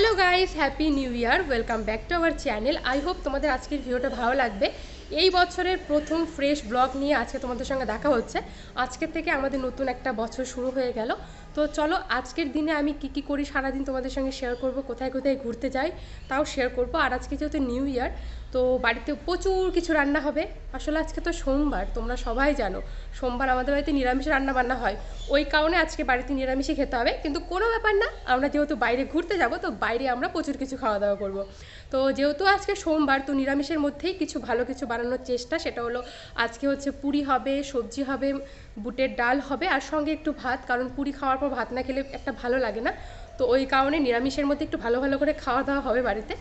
Hello guys happy new year welcome back to our channel I hope তোমাদের আজকের ভিডিওটা ভালো লাগবে। এই বছরের প্রথম ফ্রেশ ব্লগ নিয়ে আজকে তোমাদের সঙ্গে দেখা হচ্ছে। আজকের থেকে আমাদের নতুন একটা বছর শুরু হয়ে গেল। তো চলো, আজকের দিনে আমি কি কি করি সারাদিন তোমাদের সঙ্গে শেয়ার করব, কোথায় কোথায় ঘুরতে যাই, তাও শেয়ার করব। আর আজকে যেহেতু নিউ ইয়ার তো বাড়িতে প্রচুর কিছু রান্না হবে। আসলে আজকে তো সোমবার, তোমরা সবাই জানো, সোমবার আমাদের বাড়িতে নিরামিষ রান্না বান্না হয়। ওই কারণে আজকে বাড়িতে নিরামিষই খেতে হবে। কিন্তু কোনো ব্যাপার না, আমরা যেহেতু বাইরে ঘুরতে যাব, তো বাইরে আমরা প্রচুর কিছু খাওয়া দাওয়া করব। তো যেহেতু আজকে সোমবার, তো নিরামিষের মধ্যেই কিছু ভালো কিছু বানানোর চেষ্টা। সেটা হলো, আজকে হচ্ছে পুরি হবে, সবজি হবে, বুটের ডাল হবে, আর সঙ্গে একটু ভাত। কারণ পুরি খাওয়ার পর ভাত না খেলে একটা ভালো লাগে না। তো ওই কারণে নিরামিষের মধ্যে একটু ভালো ভালো করে খাওয়া দাওয়া হবে বাড়িতে।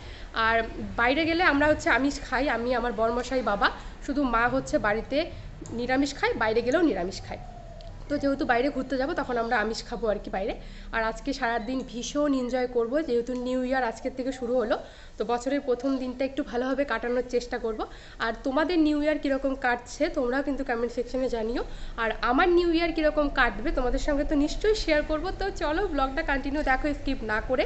আর বাইরে গেলে আমরা হচ্ছে আমিষ খাই, আমি আমার বর্মশাই বাবা। শুধু মা হচ্ছে বাড়িতে নিরামিষ খায়, বাইরে গেলেও নিরামিষ খাই তো যেহেতু বাইরে ঘুরতে যাব, তখন আমরা আমিষ খাব আর কি বাইরে। আর আজকে সারাদিন ভীষণ এনজয় করব, যেহেতু নিউ ইয়ার আজকের থেকে শুরু হলো, তো বছরের প্রথম দিনটা একটু ভালোভাবে কাটানোর চেষ্টা করব। আর তোমাদের নিউ ইয়ার কীরকম কাটছে, তোমরাও কিন্তু কমেন্ট সেকশনে জানিও। আর আমার নিউ ইয়ার কীরকম কাটবে, তোমাদের সঙ্গে তো নিশ্চয়ই শেয়ার করব। তো চলো ব্লগটা কন্টিনিউ দেখো স্কিপ না করে।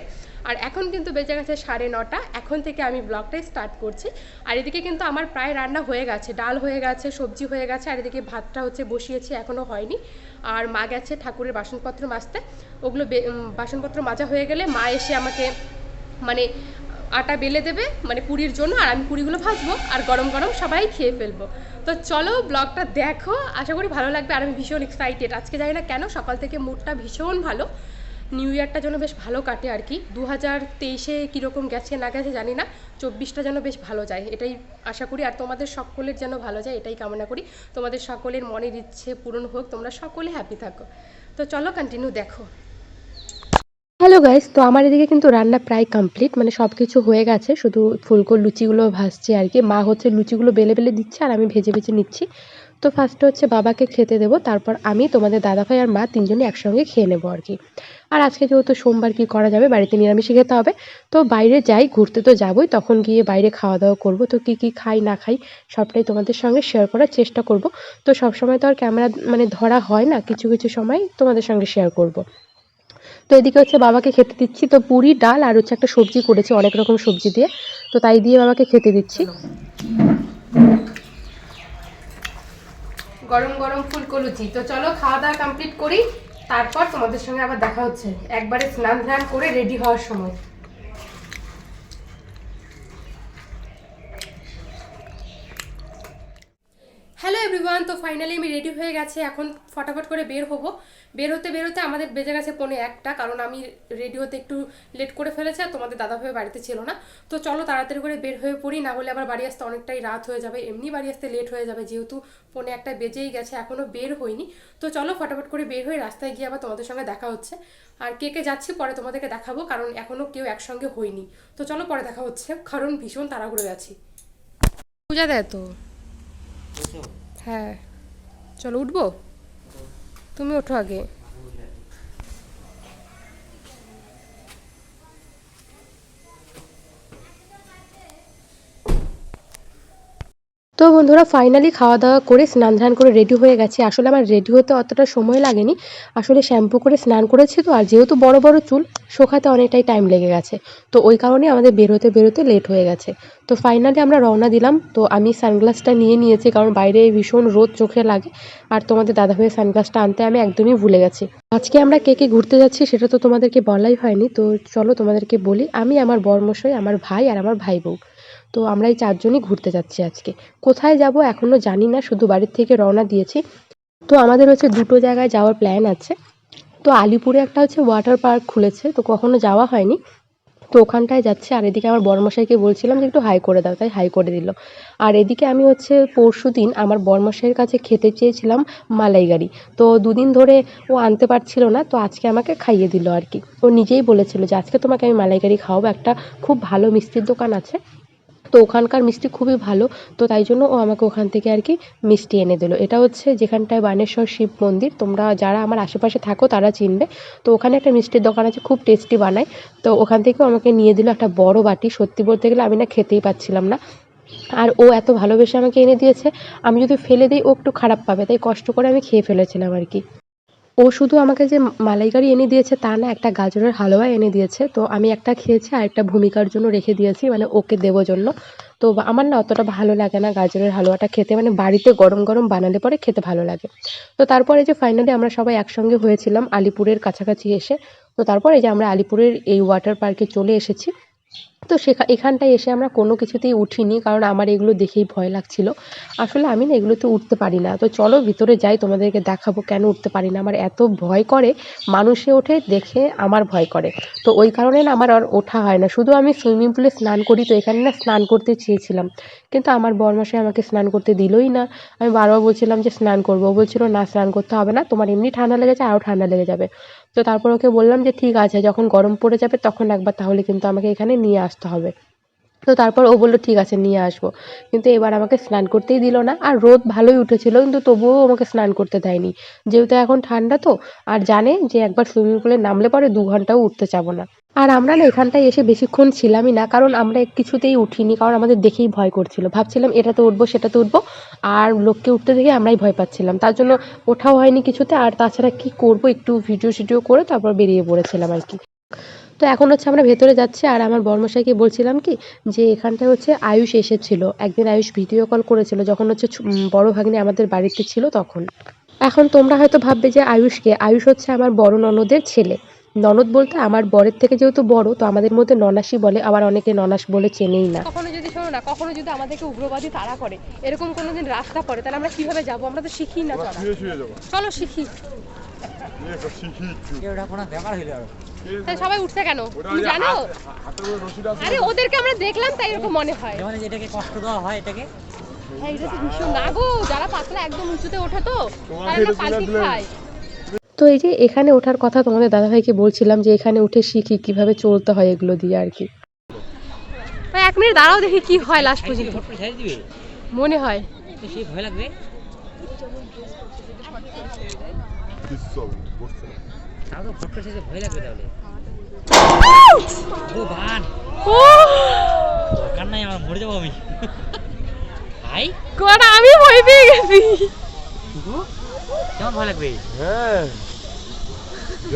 আর এখন কিন্তু বেজে গেছে সাড়ে নটা। এখন থেকে আমি ব্লগটাই স্টার্ট করছি। আর এদিকে কিন্তু আমার প্রায় রান্না হয়ে গেছে, ডাল হয়ে গেছে, সবজি হয়ে গেছে, আর এদিকে ভাতটা হচ্ছে বসিয়েছি এখনও হয়নি। আর মা গেছে ঠাকুরের বাসনপত্র মাজতে। ওগুলো বাসনপত্র মাজা হয়ে গেলে মা এসে আমাকে মানে আটা বেলে দেবে মানে পুরীর জন্য, আর আমি পুরিগুলো ভাজবো, আর গরম গরম সবাই খেয়ে ফেলব। তো চলো ব্লগটা দেখো, আশা করি ভালো লাগবে, আর আমি ভীষণ এক্সাইটেড আজকে জানি না কেন, সকাল থেকে মুডটা ভীষণ ভালো। নিউ ইয়ারটা যেন বেশ ভালো কাটে আর কি। দু হাজার তেইশে কীরকম গেছে, না গেছে জানি না। চব্বিশটা যেন বেশ ভালো যায়, এটাই আশা করি। আর তোমাদের সকলের যেন ভালো যায়, এটাই কামনা করি। তোমাদের সকলের মনের ইচ্ছে পূরণ হোক, তোমরা সকলে হ্যাপি থাকো। তো চলো কন্টিনিউ দেখো। হ্যালো গাইস তো আমার এদিকে কিন্তু রান্না প্রায় কমপ্লিট মানে সব কিছু হয়ে গেছে। শুধু ফুলকো লুচিগুলো ভাসছে আর কি। মা হচ্ছে লুচিগুলো বেলে বেলে দিচ্ছে আর আমি ভেজে ভেজে নিচ্ছি। তো ফার্স্টে হচ্ছে বাবাকে খেতে দেবো, তারপর আমি, তোমাদের দাদাভাই আর মা তিনজনে একসঙ্গে খেয়ে নেব আর কি। আর আজকে যেহেতু সোমবার কি করা যাবে, বাড়িতে নিরামিষে খেতে হবে, তো বাইরে যাই, ঘুরতে তো যাবোই, তখন গিয়ে বাইরে খাওয়া দাওয়া করব। তো কি কি খাই, না খাই, সবটাই তোমাদের সঙ্গে শেয়ার করার চেষ্টা করব। তো সব সময় তো আর ক্যামেরা মানে ধরা হয় না, কিছু কিছু সময় তোমাদের সঙ্গে শেয়ার করব। তো এদিকে হচ্ছে বাবাকে খেতে দিচ্ছি, তো পুরি, ডাল আর হচ্ছে একটা সবজি করেছি, অনেক রকম সবজি দিয়ে। তো তাই দিয়ে বাবাকে খেতে দিচ্ছি। গরম গরম ফুলকো লুচি তো চলো খাওয়া দাওয়া কমপ্লিট করি, তারপর তোমাদের সঙ্গে আবার দেখা হচ্ছে। একবারে স্নান ধ্যান করে রেডি হওয়ার সময়। হ্যালো এভরিওয়ান তো ফাইনালি আমি রেডি হয়ে গেছে। এখন ফটাফট করে বের হব। বের হতে বের হতে আমাদের বেজে গেছে পনে একটা, কারণ আমি রেডি হতে একটু লেট করে ফেলেছি আর তোমাদের দাদাভাই বাড়িতে ছিল না। তো চলো তাড়াতাড়ি করে বের হয়ে পড়ি, না হলে আবার বাড়ি আসতে অনেকটাই রাত হয়ে যাবে। এমনি বাড়ি আসতে লেট হয়ে যাবে, যেহেতু পনে একটা বেজেই গেছে এখনও বের হইনি। তো চলো ফটাফট করে বের হয়ে রাস্তায় গিয়ে আবার তোমাদের সঙ্গে দেখা হচ্ছে। আর কে কে যাচ্ছি পরে তোমাদেরকে দেখাবো, কারণ এখনও কেউ একসঙ্গে হয়নি তো চলো পরে দেখা হচ্ছে, কারণ ভীষণ তাড়াহুড়ো যাচ্ছি পূজা দেয় তো। হ্যাঁ চলো উঠবো? তুমি ওঠো আগে। তো বন্ধুরা ফাইনালি খাওয়া দাওয়া করে স্নান ধান করে রেডি হয়ে গেছে। আসলে আমার রেডি হতে অতটা সময় লাগেনি। আসলে শ্যাম্পু করে স্নান করেছি তো, আর যেহেতু বড় বড় চুল, শোকাতে অনেকটাই টাইম লেগে গেছে। তো ওই কারণে আমাদের বেরোতে বেরোতে লেট হয়ে গেছে। তো ফাইনালি আমরা রওনা দিলাম। তো আমি সানগ্লাসটা নিয়ে নিয়েছি, কারণ বাইরে ভীষণ রোদ চোখে লাগে। আর তোমাদের দাদাভাইয়ের সানগ্লাসটা আনতে আমি একদমই ভুলে গেছি। আজকে আমরা কে কে ঘুরতে যাচ্ছি সেটা তো তোমাদেরকে বলাই হয়নি। তো চলো তোমাদেরকে বলি, আমি আমার বর্মশাই, আমার ভাই আর আমার ভাই বউ তো আমরা এই চারজনই ঘুরতে যাচ্ছি আজকে। কোথায় যাব এখনও জানি না, শুধু বাড়ির থেকে রওনা দিয়েছি। তো আমাদের হচ্ছে দুটো জায়গায় যাওয়ার প্ল্যান আছে। তো আলিপুরে একটা হচ্ছে ওয়াটার পার্ক খুলেছে, তো কখনো যাওয়া হয়নি। তো ওখানটায় যাচ্ছে, আর এদিকে আমার বড়মশাইকে বলছিলাম যে একটু হাই করে দাও, তাই হাই করে দিল। আর এদিকে আমি হচ্ছে পরশু দিন আমার বড়মশাইয়ের কাছে খেতে চেয়েছিলাম মালাইগাড়ি তো দুদিন ধরে ও আনতে পারছিল না, তো আজকে আমাকে খাইয়ে দিল আর কি। ও নিজেই বলেছিল যে, আজকে তোমাকে আমি মালাইগাড়ি খাওয়াবো, একটা খুব ভালো মিষ্টির দোকান আছে। তো ওখানকার মিষ্টি খুবই ভালো, তো তাই জন্য ও আমাকে ওখান থেকে আর কি মিষ্টি এনে দিল। এটা হচ্ছে যেখানটায় বানেশ্বর শিব মন্দির, তোমরা যারা আমার আশেপাশে থাকো তারা চিনবে। তো ওখানে একটা মিষ্টির দোকান আছে, খুব টেস্টি বানায়। তো ওখান থেকেও আমাকে নিয়ে দিল একটা বড় বাটি, সত্যি বলতে গেলে আমি না খেতেই পাচ্ছিলাম না। আর ও এত ভালোবেসে আমাকে এনে দিয়েছে, আমি যদি ফেলে দিই ও একটু খারাপ পাবে, তাই কষ্ট করে আমি খেয়ে ফেলেছিলাম আর কি। ও শুধু আমাকে যে মালাইকারি এনে দিয়েছে তা না, একটা গাজরের হালুয়া এনে দিয়েছে। তো আমি একটা খেয়েছি আর একটা ভূমিকার জন্য রেখে দিয়েছি মানে ওকে দেবো জন্য। তো আমার না অতটা ভালো লাগে না গাজরের হালুয়াটা খেতে মানে বাড়িতে গরম গরম বানালে পরে খেতে ভালো লাগে। তো তারপরে যে ফাইনালি আমরা সবাই একসঙ্গে হয়েছিলাম আলিপুরের কাছাকাছি এসে, তো তারপরে যে আমরা আলিপুরের এই ওয়াটার পার্কে চলে এসেছি। তো সেখা, এখানটায় এসে আমরা কোনো কিছুতেই উঠিনি, কারণ আমার এগুলো দেখেই ভয় লাগছিল। আসলে আমি না এগুলোতে উঠতে পারি না। তো চলো ভিতরে যাই, তোমাদেরকে দেখাবো কেন উঠতে পারি না। আমার এত ভয় করে, মানুষে ওঠে দেখে আমার ভয় করে। তো ওই কারণে না আমার আর ওঠা হয় না। শুধু আমি সুইমিং পুলে স্নান করি, তো এখানে না স্নান করতে চেয়েছিলাম। কিন্তু আমার বরমাসে আমাকে স্নান করতে দিলই না। আমি বারবার বলছিলাম যে স্নান করব। বলছিল, না, স্নান করতে হবে না। তোমার এমনি ঠান্ডা লেগেছে আরও ঠান্ডা লেগে যাবে। তো তারপর ওকে বললাম যে, ঠিক আছে, যখন গরম পড়ে যাবে, তখন একবার তাহলে কিন্তু আমাকে এখানে নিয়ে আসতে হবে। তো তারপর ও বলল, ঠিক আছে, নিয়ে আসব। কিন্তু এবার আমাকে স্নান করতেই দিল না। আর রোদ ভালোই উঠেছিল, কিন্তু তবুও আমাকে স্নান করতে দেয়নি। যেহেতু এখন ঠান্ডা তো, আর জানে যে একবার সুইমিং পুলে নামলে পরে দু ঘন্টাও উঠতে চাবো না। আর আমরা না এখানটায় এসে বেশিক্ষণ ছিলামই না, কারণ আমরা কিছুতেই উঠিনি, কারণ আমাদের দেখেই ভয় করছিল। ভাবছিলাম এটাতে উঠবো সেটাতে উঠবো। আর লোককে উঠতে দেখে আমরাই ভয় পাচ্ছিলাম। তার জন্য ওঠাও হয়নি কিছুতে, আর তাছাড়া কি করব, একটু ভিডিও সিডিও করে তারপর বেরিয়ে পড়েছিলাম আর কি। তো এখন হচ্ছে আমরা ভেতরে যাচ্ছি আর আমার বর্মশাইকে বলছিলাম কি যে এখানটায় হচ্ছে আয়ুষ এসেছিল। একদিন আয়ুষ ভিডিও কল করেছিল যখন হচ্ছে বড় ভাগ্নে আমাদের বাড়িতে ছিল তখন। এখন তোমরা হয়তো ভাববে যে আয়ুষকে আয়ুষ হচ্ছে আমার বড় ননদের ছেলে। ননদ বলতে আমার বরের থেকে যেহেতু বড় তো আমাদের মধ্যে ননাসই বলে আবার অনেকে ননাস বলে চেনেই না। কখনো যদি শোনো না কখনো যদি আমাদেরকে উগ্রবাদী তাড়া করে এরকম কোনোদিন রাস্তা পড়ে তাহলে আমরা কীভাবে যাব? আমরা তো শিখি না চলা। শুয়ে শুয়ে যাব। চলো শিখি। শিখি সবাই উঠছে কেন? তুমি জানো? আরে ওদেরকে আমরা দেখলাম তাই এরকম মনে হয়। এটাকে কষ্ট দেওয়া হয় এটাকে। হ্যাঁ, এটা তো ভীষণ না গো যারা পাতলা একদম উঁচুতে ওঠে তো তারা না এটা পাল্টি খায়। তো এই যে এখানে ওঠার কথা তোমাদের দাদাভাইকে বলছিলাম যে এখানে উঠে শিখি কীভাবে চলতে হয় এগুলো দিয়ে আর কি। এক মিনিট দাঁড়াও দেখি কি হয় লাস্ট পর্যন্ত। ফট করে দিবে? মনে হয়। ভয় লাগবে কিচ্ছু হবে না, বসছে না। তাও তো ফট করে সাইডে ভয় লাগবে তাহলে। ও বান। ও! দরকার নাই আমার মরে যাব আমি। ভাই? কোন আমি ভয় পেয়ে গেছি। কেমন ভয় লাগবে? হ্যাঁ।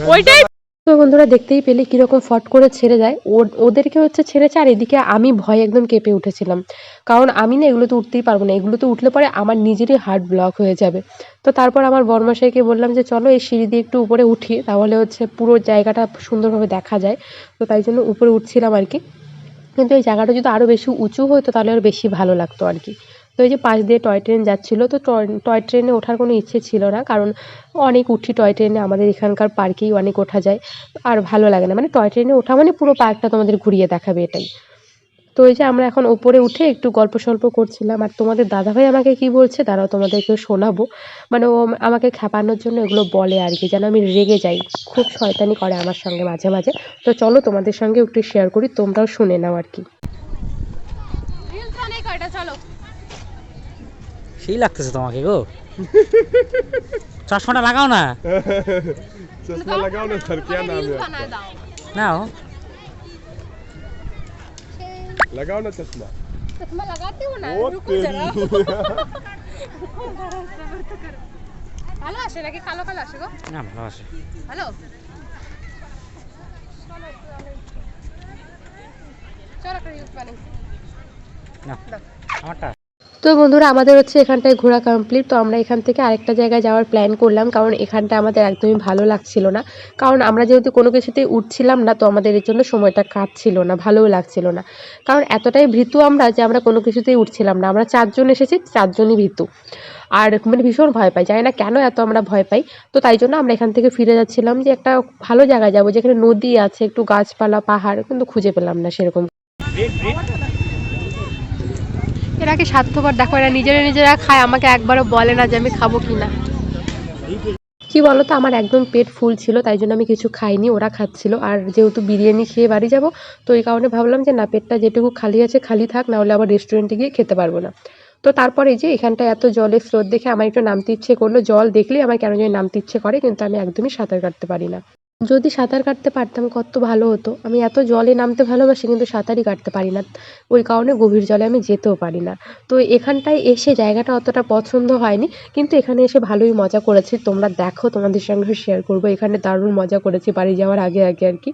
ওইটাই বন্ধুরা দেখতেই পেলে কীরকম ফট করে ছেড়ে যায়। ওদেরকে হচ্ছে ছেড়েছে আর এদিকে আমি ভয় একদম কেঁপে উঠেছিলাম। কারণ আমি না এগুলোতে উঠতেই পারব না। এগুলোতে উঠলে পরে আমার নিজেরই হার্ট ব্লক হয়ে যাবে। তো তারপর আমার বর্মাশাইকে বললাম যে, চলো এই সিঁড়ি দিয়ে একটু উপরে উঠি, তাহলে হচ্ছে পুরো জায়গাটা সুন্দরভাবে দেখা যায়। তো তাই জন্য উপরে উঠছিলাম আর কি। কিন্তু এই জায়গাটা যদি আরও বেশি উঁচু হতো, তাহলে আরও বেশি ভালো লাগতো আর কি। তো এই যে পাশ দিয়ে টয় ট্রেন যাচ্ছিল, তো টয়- ট্রেনে ওঠার কোনো ইচ্ছে ছিল না, কারণ অনেক উঠি টয় ট্রেনে, আমাদের এখানকার পার্কেই অনেক ওঠা যায়, আর ভালো লাগে না। মানে টয় ট্রেনে ওঠা মানে পুরো পার্কটা তোমাদের ঘুরিয়ে দেখাবে এটাই। তো এই যে আমরা এখন ওপরে উঠে একটু গল্প সল্প করছিলাম, আর তোমাদের দাদাভাই আমাকে কি বলছে দাঁড়াও তোমাদেরকে শোনাবো। মানে ও আমাকে খেপানোর জন্য এগুলো বলে আর কি, যেন আমি রেগে যাই, খুব শয়তানি করে আমার সঙ্গে মাঝে মাঝে। তো চলো তোমাদের সঙ্গে একটু শেয়ার করি, তোমরাও শুনে নাও আর কি। চলো। সেই লাগতেছে তোমাকে গো চশমাটা লাগাও না चश्मा लगाओ ना सर क्या नाम है आपका? নাও लगाओ ना चश्मा चश्मा लगाती हूँ ना ओ रुको तेरी जरा ভালো আসে নাকি কালো কালো আসে গো না ভালো আছে হ্যালো চলো একটা রিলস বানাই না আমারটা তো বন্ধুরা, আমাদের হচ্ছে এখানটায় ঘোরা কমপ্লিট তো আমরা এখান থেকে আরেকটা জায়গায় যাওয়ার প্ল্যান করলাম, কারণ এখানটা আমাদের একদমই ভালো লাগছিল না। কারণ আমরা যেহেতু কোনো কিছুতেই উঠছিলাম না, তো আমাদের এর জন্য সময়টা কাটছিল না, ভালোও লাগছিল না। কারণ এতটাই ভীতু আমরা যে আমরা কোনো কিছুতেই উঠছিলাম না। আমরা চারজন এসেছি, চারজনই ভীতু। আর মানে ভীষণ ভয় পাই, জানি না কেন এত আমরা ভয় পাই। তো তাই জন্য আমরা এখান থেকে ফিরে যাচ্ছিলাম যে একটা ভালো জায়গায় যাব, যেখানে নদী আছে, একটু গাছপালা, পাহাড়, কিন্তু খুঁজে পেলাম না সেরকম। এরা কি স্বার্থপর দেখো, এরা নিজেরা নিজেরা খায়, আমাকে একবারও বলে না যে আমি খাব কি না কি বলতো, আমার একদম পেট ফুল ছিল, তাই জন্য আমি কিছু খাইনি, ওরা খাচ্ছিল। আর যেহেতু বিরিয়ানি খেয়ে বাড়ি যাব, তো এই কারণে ভাবলাম যে না, পেটটা যেটুকু খালি আছে, খালি থাক, না হলে আবার রেস্টুরেন্টে গিয়ে খেতে পারব না। তো তারপরে যে এখানটা এত জলের স্রোত দেখে আমার একটু নামতে ইচ্ছে করল। জল দেখলেই আমার কেন জানি নামতে ইচ্ছে করে, কিন্তু আমি একদমই সাঁতার কাটতে পারি না। যদি সাঁতার কাটতে পারতাম কত ভালো হতো। আমি এত জলে নামতে ভালোবাসি, কিন্তু সাঁতারই কাটতে পারি না। ওই কারণে গভীর জলে আমি যেতেও পারি না। তো এখানটায় এসে জায়গাটা অতটা পছন্দ হয়নি, কিন্তু এখানে এসে ভালোই মজা করেছি। তোমরা দেখো, তোমাদের সঙ্গে শেয়ার করব। এখানে দারুণ মজা করেছি, বাড়ি যাওয়ার আগে আগে আর কি।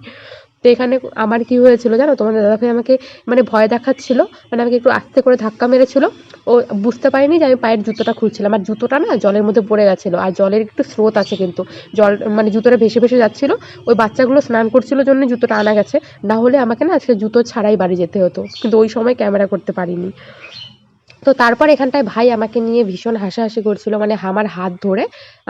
তো এখানে আমার কি হয়েছিল জানো? তোমাদের দাদাভাই আমাকে মানে ভয় দেখাচ্ছিল মানে আমাকে একটু আস্তে করে ধাক্কা মেরেছিল। ও বুঝতে পারিনি যে আমি পায়ের জুতোটা খুলছিলাম। আর জুতোটা না জলের মধ্যে পড়ে গেছিল। আর জলের একটু স্রোত আছে কিন্তু। জল মানে জুতোটা ভেসে ভেসে যাচ্ছিল। ওই বাচ্চাগুলো স্নান করছিল জন্য জুতোটা আনা গেছে। না হলে আমাকে না আজকে জুতো ছাড়াই বাড়ি যেতে হতো। কিন্তু ওই সময় ক্যামেরা করতে পারিনি। তো তারপর এখানটায় ভাই আমাকে নিয়ে ভীষণ হাসাহাসি করছিল মানে আমার হাত ধরে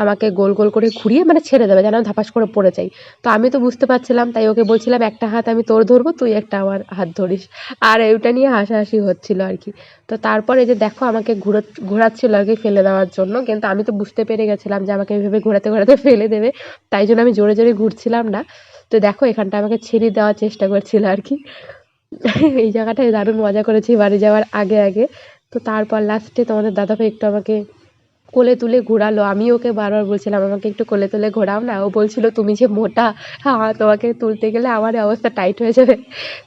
আমাকে গোল গোল করে ঘুরিয়ে মানে ছেড়ে দেবে যেন ধাপাস করে পড়ে যাই। তো আমি তো বুঝতে পারছিলাম, তাই ওকে বলছিলাম, একটা হাত আমি তোর ধরবো, তুই একটা আমার হাত ধরিস। আর ওইটা নিয়ে হাসাহাসি হচ্ছিল আর কি। তো তারপর এই যে দেখো আমাকে ঘুরো, ঘোরাচ্ছিল আর কি ফেলে দেওয়ার জন্য, কিন্তু আমি তো বুঝতে পেরে গেছিলাম যে আমাকে এইভাবে ঘোরাতে ঘোরাতে ফেলে দেবে, তাই জন্য আমি জোরে জোরে ঘুরছিলাম না। তো দেখো এখানটা আমাকে ছেড়ে দেওয়ার চেষ্টা করছিল আর কি। এই জায়গাটায় দারুণ মজা করেছি, বাড়ি যাওয়ার আগে আগে। তো তারপর লাস্টে তোমাদের দাদাভাই একটু আমাকে কোলে তুলে ঘোরালো। আমি ওকে বারবার বলছিলাম, আমাকে একটু কোলে তুলে ঘোরাও না। ও বলছিল, তুমি যে মোটা হ্যাঁ তোমাকে তুলতে গেলে আমার অবস্থা টাইট হয়ে যাবে।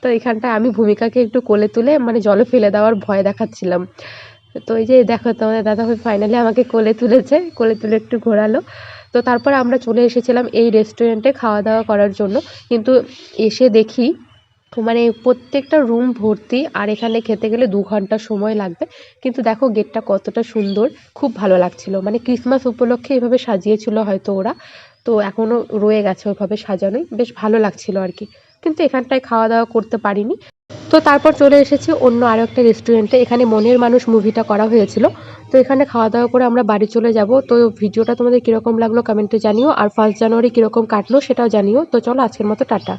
তো এখানটায় আমি ভূমিকাকে একটু কোলে তুলে মানে জলে ফেলে দেওয়ার ভয় দেখাচ্ছিলাম। তো এই যে দেখো, তোমাদের দাদাভাই ফাইনালি আমাকে কোলে তুলেছে, কোলে তুলে একটু ঘোরালো। তো তারপর আমরা চলে এসেছিলাম এই রেস্টুরেন্টে খাওয়া দাওয়া করার জন্য। কিন্তু এসে দেখি মানে প্রত্যেকটা রুম ভর্তি, আর এখানে খেতে গেলে দু ঘণ্টা সময় লাগবে। কিন্তু দেখো গেটটা কতটা সুন্দর, খুব ভালো লাগছিল। মানে ক্রিসমাস উপলক্ষে এভাবে সাজিয়েছিল হয়তো ওরা। তো এখনও রয়ে গেছে ওইভাবে সাজানোই। বেশ ভালো লাগছিল আর কি। কিন্তু এখানটায় খাওয়া দাওয়া করতে পারিনি। তো তারপর চলে এসেছি অন্য আরও একটা রেস্টুরেন্টে এখানে মনের মানুষ মুভিটা করা হয়েছিল। তো এখানে খাওয়া দাওয়া করে আমরা বাড়ি চলে যাব। তো ভিডিওটা তোমাদের কীরকম লাগল কমেন্টে জানিও। আর ফার্স্ট জানুয়ারি কীরকম কাটলো সেটাও জানিও। তো চলো আজকের মতো টাটা।